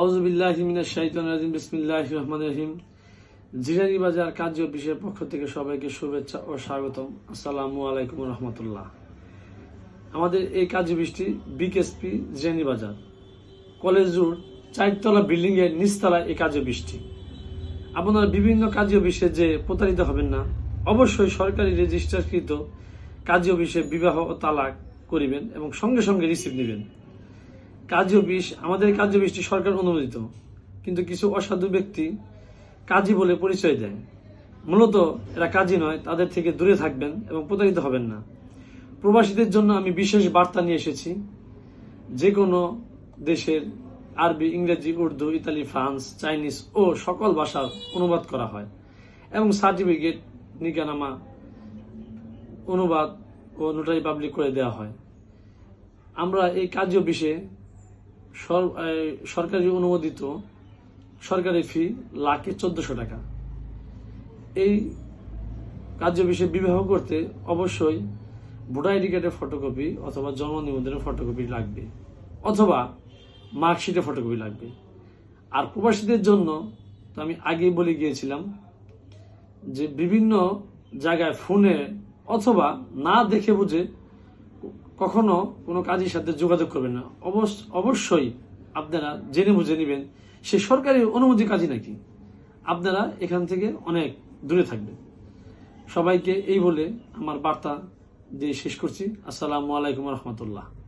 আউজুবিল্লাহ হিমিনা শাহিদান রাজিম বিসমিল্লাহ রহমান রহিম। জিরানি বাজার কার্য অফিসের পক্ষ থেকে সবাইকে শুভেচ্ছা ও রহমতুল্লাহ। আমাদের এই কাজ বৃষ্টি বিকেএসপি বাজার। কলেজ রোড, চারতলা বিল্ডিং এর নিচতলায় এই বৃষ্টি আপনারা বিভিন্ন কাজ অফিসে যে প্রতারিত হবেন না, অবশ্যই সরকারি রেজিস্টারকৃত কাজ অফিসে বিবাহ ও তালাক করিবেন এবং সঙ্গে সঙ্গে রিসিভ নেবেন। কাজ অফিস আমাদের কাজ অফিসটি সরকার অনুমোদিত, কিন্তু কিছু অসাধু ব্যক্তি কাজী বলে পরিচয় দেয়। মূলত এরা কাজী নয়, তাদের থেকে দূরে থাকবেন এবং প্রতারিত হবেন না। প্রবাসীদের জন্য আমি বিশেষ বার্তা নিয়ে এসেছি। যে কোনো দেশের আরবি, ইংরেজি, উর্দু, ইতালি, ফ্রান্স, চাইনিজ ও সকল ভাষার অনুবাদ করা হয় এবং সার্টিফিকেট নিকানামা অনুবাদ ও নোটারি পাবলিক করে দেওয়া হয়। আমরা এই কাজ অফিসে সর- এই সরকারি অনুমোদিত সরকারি ফি লাখে চোদ্দশো টাকা। এই কার্য বিষয়ে বিবাহ করতে অবশ্যই ভোটার আইডি কার্ডের ফটোকপি অথবা জন্ম নিবন্ধনের ফটোকপি লাগবে, অথবা মার্কশিটের ফটোকপি লাগবে। আর প্রবাসীদের জন্য, তো আমি আগেই বলে গিয়েছিলাম যে বিভিন্ন জায়গায় ফোনে অথবা না দেখে বুঝে কখনো কোনো কাজের সাথে যোগাযোগ করবেন না। অবশ্য- অবশ্যই আপনারা জেনে বুঝে নেবেন, সে সরকারি অনুমতি কাজই নাকি? আপনারা এখান থেকে অনেক দূরে থাকবেন। সবাইকে এই বলে আমার বার্তা দিয়ে শেষ করছি। আসসালামু আলাইকুম রহমতুল্লাহ।